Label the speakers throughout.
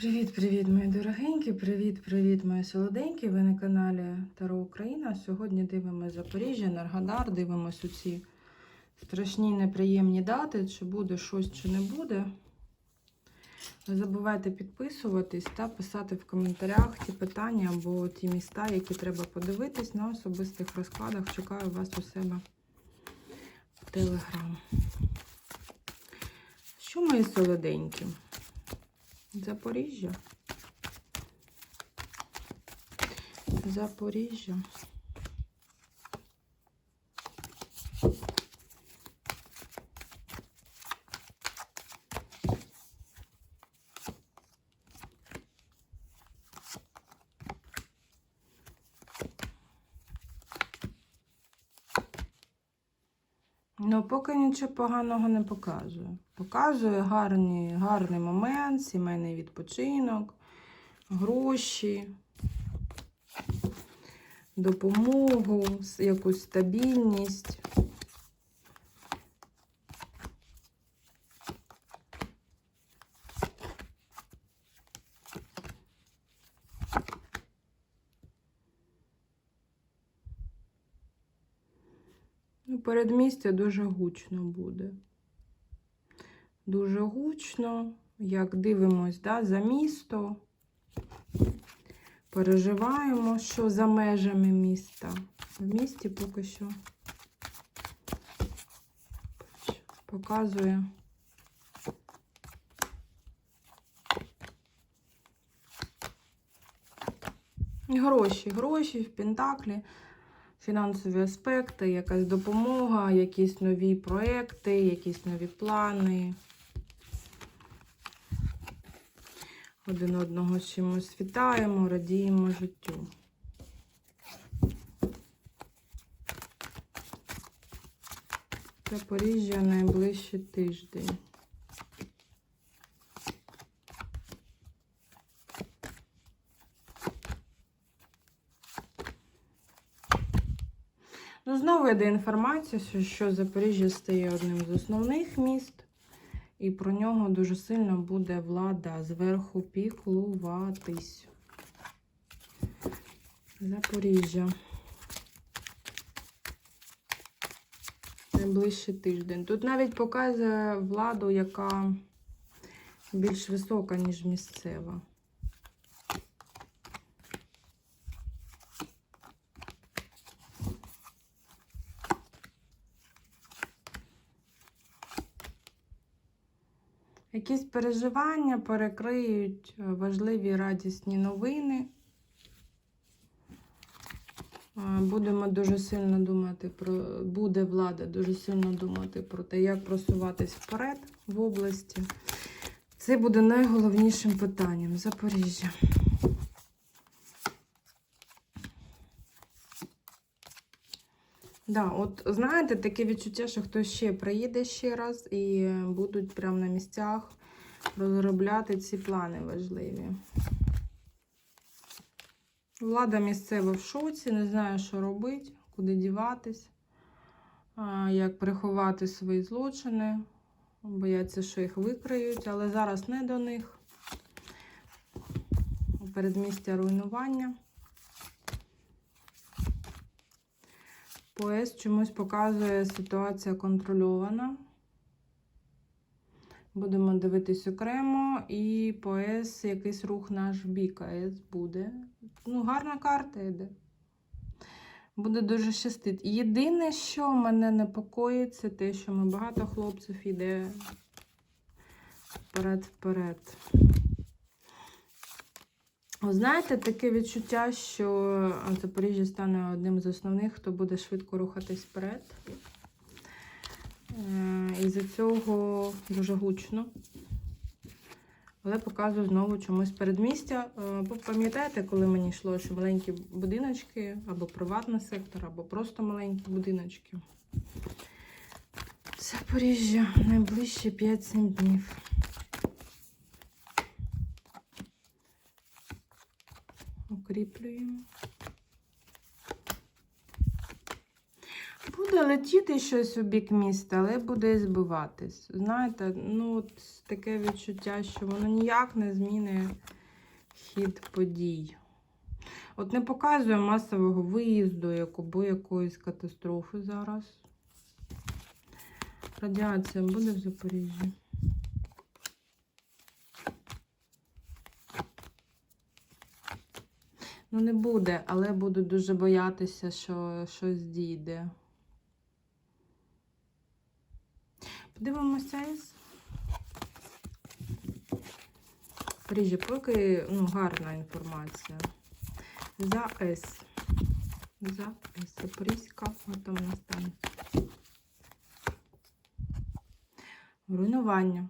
Speaker 1: Привіт-привіт, мої дорогенькі! Привіт-привіт, мої солоденькі! Ви на каналі Таро Україна. Сьогодні дивимося Запоріжжя, Наргадар, дивимося у ці страшні неприємні дати, чи буде щось, чи не буде. Не забувайте підписуватись та писати в коментарях ті питання або ті міста, які треба подивитись на особистих розкладах. Чекаю вас у себе в Телеграм. Що мої солоденькі? Запоріжжя. Запоріжжя. Ну, поки нічого поганого не показує. Показує гарні, гарний момент, сімейний відпочинок, гроші, допомогу, якусь стабільність. Ну, передмістя дуже гучно буде. Дуже гучно, як дивимось да, за місто. Переживаємо, що за межами міста. В місті поки що показує. Гроші, гроші в Пентаклі фінансові аспекти, якась допомога, якісь нові проекти, якісь нові плани. Один одного з чимось вітаємо, радіємо життю. Запоріжжя найближчий тиждень. Інформація, що- що Запоріжжя стає одним з основних міст, і про нього дуже сильно буде влада зверху піклуватись. Запоріжжя. Найближчий тиждень. Тут навіть показує владу, яка більш висока, ніж місцева. Якісь переживання перекриють е, важливі радісні новини. Е, Будемо дуже сильно думати про буде влада дуже сильно думати про те, як просуватись вперед в області. Це буде найголовнішим питанням Запоріжжя. Да, от знаєте, таке відчуття, що хтось ще приїде ще раз і будуть прямо на місцях розробляти ці плани важливі. Влада місцева в шоці, не знає, що робити, куди діватись, як приховати свої злочини. Бояться, що їх викриють, але зараз не до них. Передмістя руйнування. ПОС чомусь показує ситуація контрольована. Будемо дивитись окремо. І ПОС якийсь рух наш бік АЕС буде. Ну, гарна карта йде. Буде дуже щастити. Єдине, що мене непокоїть, це те, що ми багато хлопців йде вперед-вперед. Знаєте, таке відчуття, що Запоріжжя стане одним з основних, хто буде швидко рухатись вперед. Е, І за цього дуже гучно. Але показую знову чомусь передмістя. Е, Пам'ятаєте, коли мені йшло, що маленькі будиночки, або приватний сектор, або просто маленькі будиночки. Запоріжжя найближчі 5-7 днів. Укріплюємо. Буде летіти щось у бік міста, але буде і збиватись. Знаєте, ну от таке відчуття, що воно ніяк не змінює хід подій. От не показує масового виїзду, або якоїсь катастрофи зараз. Радіація буде в Запоріжжі. Ну, не буде, але буду дуже боятися, що щось дійде. Подивимося із. Запоріжжя, поки ну, гарна інформація. За С. За С. Запорізька атомна станція. Руйнування.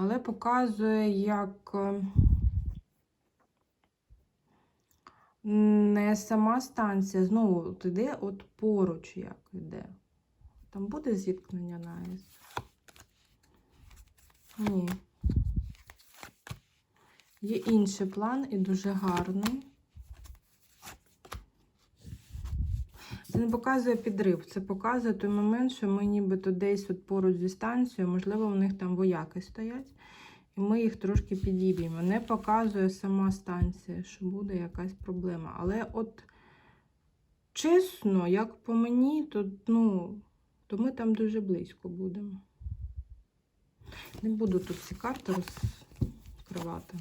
Speaker 1: Але показує, як е, не сама станція, знову от от поруч, як іде. Там буде зіткнення на АЕС? Ні. Є інший план і дуже гарний. Це не показує підрив, це показує той момент, що ми нібито десь от поруч зі станцією, можливо, у них там вояки стоять, і ми їх трошки підіб'ємо. Не показує сама станція, що буде якась проблема. Але от чесно, як по мені, то, ну, то ми там дуже близько будемо. Не буду тут ці карти розкривати.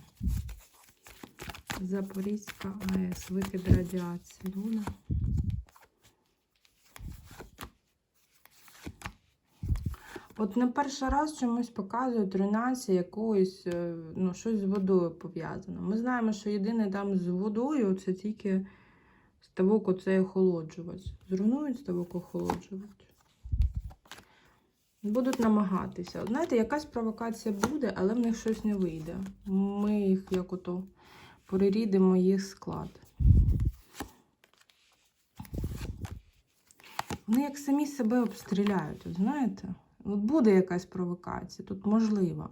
Speaker 1: Запорізька АЕС, викид радіації. Буде. От не перший раз чомусь показують руйнацію якоїсь, е, ну, щось з водою пов'язано. Ми знаємо, що єдине там з водою це тільки ставок оцей охолоджувач. Зруйнують ставок охолоджувач. Будуть намагатися. Знаєте, якась провокація буде, але в них щось не вийде. Ми їх як ото перерідимо їх склад. Вони як самі себе обстріляють, от знаєте? От буде якась провокація, тут можливо.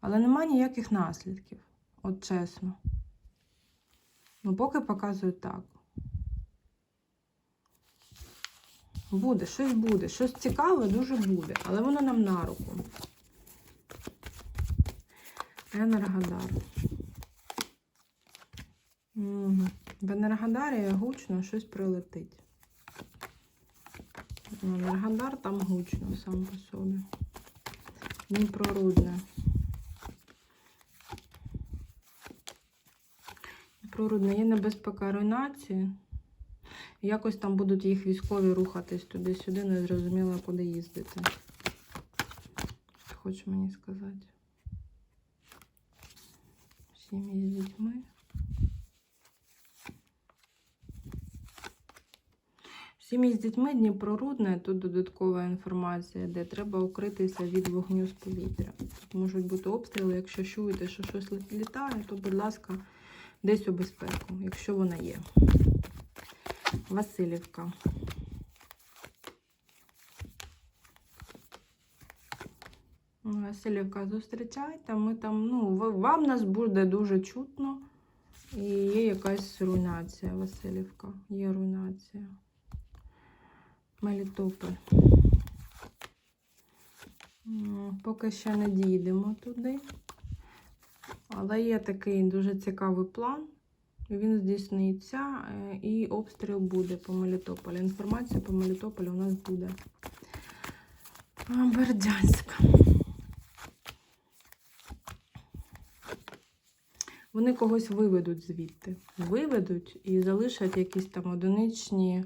Speaker 1: Але нема ніяких наслідків. От чесно. Ну, поки показують так. Буде, щось буде. Щось цікаве дуже буде, але воно нам на руку. Енергодар. Угу. В Енергодарі гучно щось прилетить. Енергодар там гучно сам по собі. Дніпрорудне. Дніпрорудне є небезпека руйнації. Якось там будуть їх військові рухатись туди-сюди, не зрозуміло, куди їздити. Хочеш мені сказати? Сім'ї з дітьми. Сім'ї з дітьми Дніпрорудне, тут додаткова інформація, де треба укритися від вогню з повітря. Тут можуть бути обстріли, якщо чуєте, що щось літає, то, будь ласка, десь у безпеку, якщо вона є. Васильівка. Васильівка, зустрічайте, ми там, ну, вам нас буде дуже чутно. І є якась руйнація, Васильівка. Є руйнація. Мелітополь. Поки ще не дійдемо туди. Але є такий дуже цікавий план. Він здійсниться е, і обстріл буде по Мелітополю. Інформація по Мелітополю у нас буде. А, Бердянськ. Вони когось виведуть звідти. Виведуть і залишать якісь там одиничні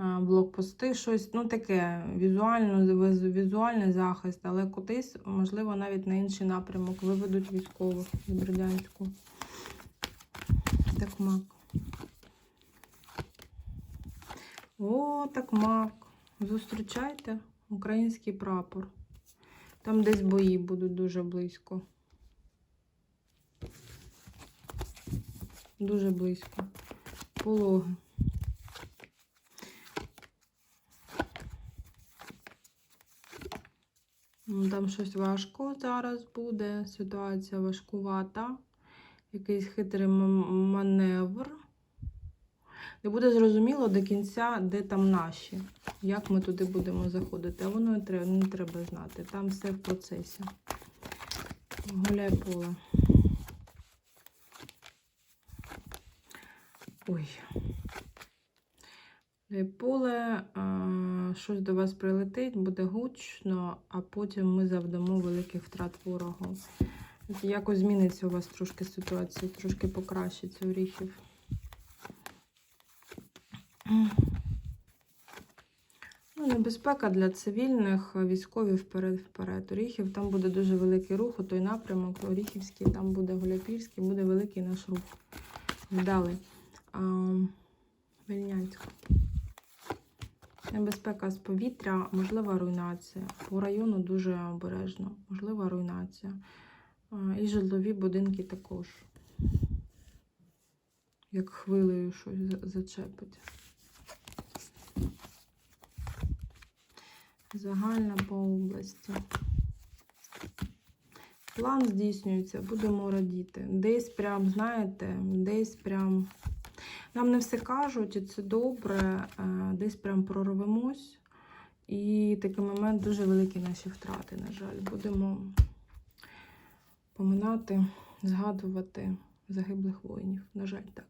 Speaker 1: блокпости, щось, ну таке візуально, візуальний захист, але кудись, можливо, навіть на інший напрямок виведуть військових з Бердянську. Такмак. О, такмак. Зустрічайте український прапор. Там десь бої будуть дуже близько. Дуже близько. Пологи. Там щось важко зараз буде, ситуація важкувата. Якийсь хитрий маневр. Не буде зрозуміло до кінця, де там наші, як ми туди будемо заходити. А воно не треба знати. Там все в процесі. Гуляй поле. Ой. Гуляй поле, щось до вас прилетить, буде гучно, а потім ми завдамо великих втрат ворогу. Якось зміниться у вас трошки ситуація, трошки покращиться оріхів. Ну, небезпека для цивільних, а військові вперед вперед. Оріхів там буде дуже великий рух, у той напрямок, Оріхівський, там буде Гуляпівський, буде великий наш рух. Далі. Вільнянську. Небезпека з повітря, можлива руйнація. По району дуже обережно, можлива руйнація. І житлові будинки також. Як хвилею щось зачепить. Загальна по області. План здійснюється, будемо радіти. Десь прям, знаєте, десь прям. Нам не все кажуть, і це добре. е, Десь прям прорвемось. І такий момент дуже великі наші втрати, на жаль. Будемо поминати, згадувати загиблих воїнів. На жаль, так.